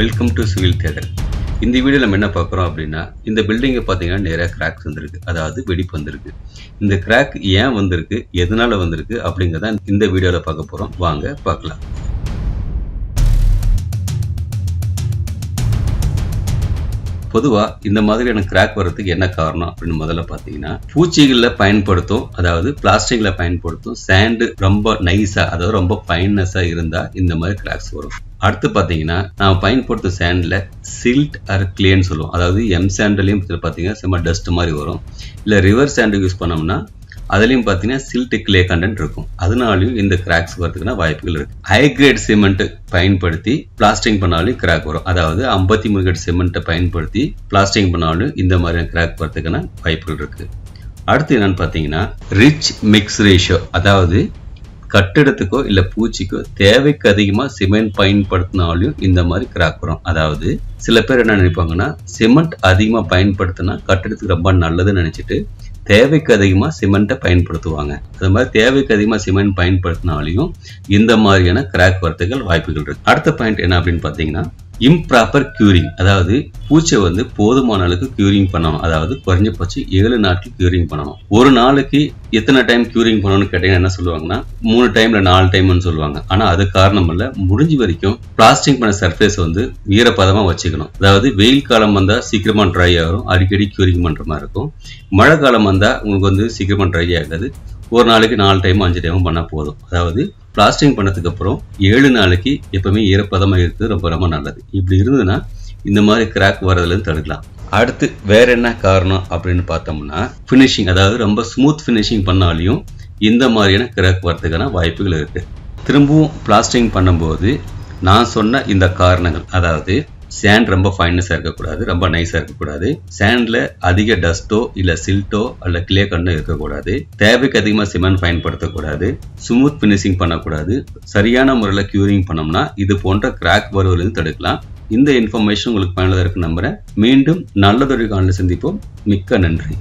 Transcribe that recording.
Welcome to civil தேடல் இந்த video நம்ம என்ன பார்க்குறோம் அப்படின்னா இந்த பில்டிங்கை பார்த்தீங்கன்னா நிறையா கிராக்ஸ் வந்திருக்கு. அதாவது வெடிப்பு வந்திருக்கு. இந்த கிராக் ஏன் வந்திருக்கு? எதனால வந்திருக்கு? அப்படிங்கிறத இந்த வீடியோவில் பார்க்க போகிறோம் வாங்க பார்க்கலாம். பொதுவா இந்த மாதிரியான கிராக் வர்றதுக்கு என்ன காரணம் அப்படின்னு முதல்ல பாத்தீங்கன்னா பூச்சிகள்ல பயன்படுத்தும் அதாவது பிளாஸ்டிக்ல பயன்படுத்தும் சாண்டு ரொம்ப நைஸா அதாவது ரொம்ப ஃபைன்னஸா இருந்தா இந்த மாதிரி கிராக்ஸ் வரும். அடுத்து பார்த்தீங்கன்னா நான் பயன்படுத்தும் சேண்டில் சில்ட் ஆர் கிளேன்னு சொல்லுவோம். அதாவது எம் சாண்ட்லயும் பார்த்தீங்கன்னா சும்மா டஸ்ட் மாதிரி வரும். இல்லை ரிவர் சாண்ட் யூஸ் பண்ணோம்னா அதுலேயும் பார்த்தீங்கன்னா சில்ட் கிளே கண்டென்ட் இருக்கும். அதனாலையும் இந்த கிராக்ஸ் வரதுக்குன்னா வாய்ப்புகள் இருக்கு. ஹை கிரேட் சிமெண்ட் பயன்படுத்தி பிளாஸ்டிங் பண்ணாலும் கிராக் வரும். அதாவது ஐம்பத்தி மூணு கிரேட் சிமெண்ட்டை பயன்படுத்தி பிளாஸ்டிங் பண்ணாலும் இந்த மாதிரியான கிராக் வரதுக்கான வாய்ப்புகள் இருக்கு. அடுத்து என்னன்னு பார்த்தீங்கன்னா ரிச் மிக்ஸ் ரேஷியோ அதாவது கட்டிடத்துக்கோ இல்லை பூச்சிக்கோ தேவைக்கு அதிகமாக சிமெண்ட் பயன்படுத்தினாலும் இந்த மாதிரி கிராக் வரும். அதாவது சில பேர் என்ன நினைப்பாங்கன்னா சிமெண்ட் அதிகமாக பயன்படுத்தினா கட்டிடத்துக்கு ரொம்ப நல்லதுன்னு நினச்சிட்டு தேவைக்கு அதிகமாக சிமெண்ட்டை பயன்படுத்துவாங்க. அது மாதிரி தேவைக்கு அதிகமாக சிமெண்ட் பயன்படுத்தினாலையும் இந்த மாதிரியான கிராக் வரத்துகள் வாய்ப்புகள் இருக்கு. அடுத்த பாயிண்ட் என்ன அப்படின்னு பார்த்தீங்கன்னா இம்ப்ராப்பர் கியூரிங் அதாவது பூச்சை வந்து போதுமான அளவுக்கு கியூரிங் பண்ணணும். அதாவது குறைஞ்சபட்சம் ஏழு நாட்கள் கியூரிங் பண்ணணும். ஒரு நாளைக்கு எத்தனை டைம் கியூரிங் பண்ணணும்னு கேட்டீங்கன்னா என்ன சொல்லுவாங்கன்னா மூணு டைம்ல நாலு டைம்னு சொல்லுவாங்க. ஆனா அது காரணம் இல்ல முடிஞ்ச வரைக்கும் பிளாஸ்டிக் பண்ண சர்ஃபேஸ் வந்து ஈரப்பதமா வச்சுக்கணும். அதாவது வெயில் காலம் வந்தா சீக்கிரமா ட்ரை ஆகும் அடிக்கடி கியூரிங் பண்ற மாதிரி இருக்கும். மழை காலம் வந்தா உங்களுக்கு வந்து சீக்கிரமா ட்ரை ஆகாது. ஒரு நாளைக்கு நாலு டைம் அஞ்சு டைமும் பண்ணால் போதும். அதாவது பிளாஸ்டிங் பண்ணதுக்கு அப்புறம் ஏழு நாளைக்கு எப்பவுமே ஈரப்பதமாக இருக்குது ரொம்ப ரொம்ப நல்லது. இப்படி இருந்ததுன்னா இந்த மாதிரி கிராக் வர்றதுலேருந்து தடுக்கலாம். அடுத்து வேற என்ன காரணம் அப்படின்னு பார்த்தோம்னா ஃபினிஷிங் அதாவது ரொம்ப ஸ்மூத் ஃபினிஷிங் பண்ணாலையும் இந்த மாதிரியான கிராக் வர்றதுக்கான வாய்ப்புகள் இருக்கு. திரும்பவும் பிளாஸ்டிங் பண்ணும்போது நான் சொன்ன இந்த காரணங்கள் அதாவது சேண்ட் ரொம்ப ஃபைனஸாக இருக்கக்கூடாது ரொம்ப நைஸாக இருக்கக்கூடாது. சேண்டில் அதிக டஸ்ட்டோ இல்லை சில்ட்டோ அல்ல கிளே கண்ணோ இருக்கக்கூடாது. தேவைக்கு அதிகமாக சிமெண்ட் பயன்படுத்தக்கூடாது. ஸ்மூத் ஃபினிஷிங் பண்ணக்கூடாது. சரியான முறையில் க்யூரிங் பண்ணோம்னா இது போன்ற கிராக் வருவதிலிருந்து தடுக்கலாம். இந்த இன்ஃபர்மேஷன் உங்களுக்கு பயனுள்ளதாக இருக்குன்னு நம்புறேன். மீண்டும் நல்லதொரு காலையில் சந்திப்போம். மிக்க நன்றி.